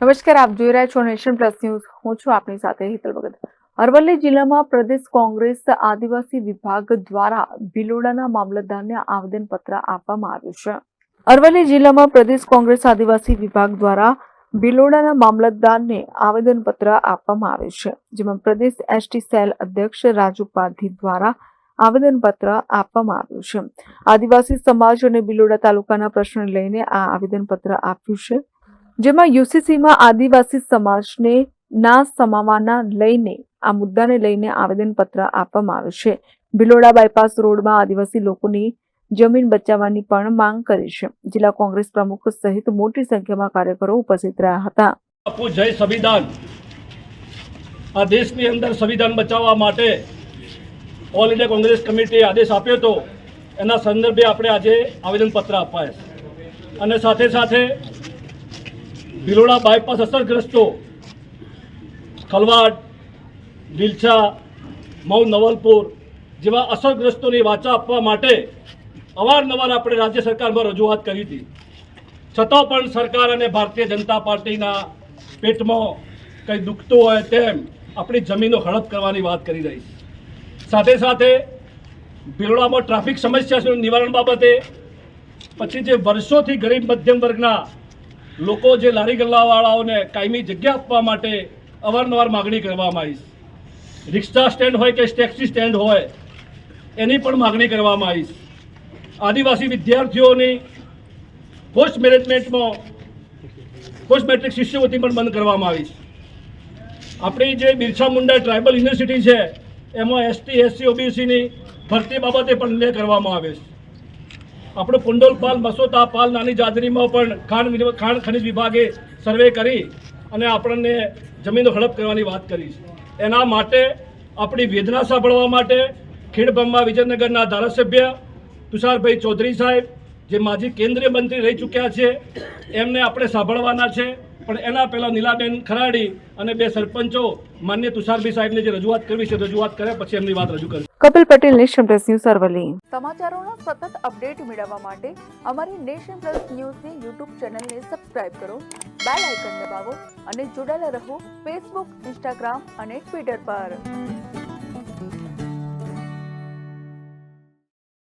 નમસ્કાર, આપ જોઈ રહ્યા છો નેશન પ્લસ ન્યૂઝ. હું છું આપની સાથે હિતલ ભગત. અરવલ્લી જિલ્લામાં પ્રદેશ કોંગ્રેસ આદિવાસી વિભાગ દ્વારા ભિલોડાના મામલતદારને આવેદનપત્ર આપવામાં આવ્યું છે. અરવલ્લી જિલ્લામાં પ્રદેશ કોંગ્રેસ આદિવાસી વિભાગ દ્વારા ભિલોડાના મામલતદારને આવેદનપત્ર આપવામાં આવ્યું છે, જેમાં પ્રદેશ એસટી સેલ અધ્યક્ષ રાજુ પારધી દ્વારા આવેદનપત્ર આપવામાં આવ્યું છે. આદિવાસી સમાજ અને બિલોડા તાલુકાના પ્રશ્ન લઈને આ આવેદનપત્ર આપ્યું છે. જેમાં યુસીસીમાં આદિવાસી સમાજને ના સમાવવાના લઈને આ મુદ્દાને લઈને આવેદનપત્ર આપવામાં આવ્યું છે. ભિલોડા બાયપાસ રોડમાં આદિવાસી લોકોની જમીન બચાવવાની પણ માંગ કરી છે. જિલ્લા કોંગ્રેસ પ્રમુખ સહિત મોટી સંખ્યામાં કાર્યકરો ઉપસ્થિત રહ્યા હતા. આપવું જય સંવિધાન. આ દેશની અંદર સંવિધાન બચાવવા માટે ઓલ ઇન્ડિયા કોંગ્રેસ કમિટીએ આદેશ આપ્યો હતો. એના સંદર્ભે આપણે આજે આવેદનપત્ર અપાય અને સાથે સાથે ભિલોડા બાયપાસ અસરગ્રસ્તો, ખલવાડ વિલછા મઉ નવલપુર જેવા અસરગ્રસ્તોની વાચા આપવા માટે અવારનવાર આપણે રાજ્ય સરકારમાં રજૂઆત કરી હતી. છતાં પણ સરકાર અને ભારતીય જનતા પાર્ટીના પેટમાં કંઈ દુખતું હોય તેમ આપણી જમીનો હડપ કરવાની વાત કરી રહી સાથે સાથે ભિલોડામાં ટ્રાફિક સમસ્યા નિવારણ બાબતે, પછી જે વર્ષોથી ગરીબ મધ્યમ વર્ગના લોકો જે લારી ગલ્લાવાળાઓને કાયમી જગ્યા આપવા માટે અવારનવાર માગણી કરવામાં આવી રિક્ષા સ્ટેન્ડ હોય કે ટેક્સી સ્ટેન્ડ હોય, એની પણ માગણી કરવામાં આવી આદિવાસી વિદ્યાર્થીઓની પોસ્ટ મેનેજમેન્ટમાં, પોસ્ટ મેટ્રિક શિષ્યવૃત્તિ પણ બંધ કરવામાં આવી આપણી જે બિરસા મુંડા ટ્રાઇબલ યુનિવર્સિટી છે, એમાં એસટી, એસસી, ઓબીસીની ભરતી બાબતે પણ નિર્ણય કરવામાં આવે છે. આપણું કુંડોલ પાલ નાની જાદરીમાં પણ ખાણ ખાણ ખનિજ વિભાગે સર્વે કરી અને આપણને જમીનો હડપ કરવાની વાત કરી છે. એના માટે આપણી વેદના સાંભળવા માટે ખેડબ્રહ્મા વિજયનગરના ધારાસભ્ય તુષારભાઈ ચૌધરી સાહેબ, જે માજી કેન્દ્રીય મંત્રી રહી ચૂક્યા છે, એમને આપણે સાંભળવાના છે. પણ એના પહેલાં નીલાબેન ખરાડી અને બે સરપંચો માન્ય તુષારભાઈ સાહેબને જે રજૂઆત કરવી છે રજૂઆત કરે પછી એમની વાત રજૂ કરશે Kapil Patel nation plus news Aravalli સમાચારોનો સતત અપડેટ મેળવવા માટે અમારી નેશન પ્લસ ન્યૂઝની યુટ્યુબ ચેનલને સબસ્ક્રાઇબ કરો બેલ આઇકન દબાવો અને જોડાયેલા રહો ફેસબુક ઇન્સ્ટાગ્રામ અને ટ્વિટર પર.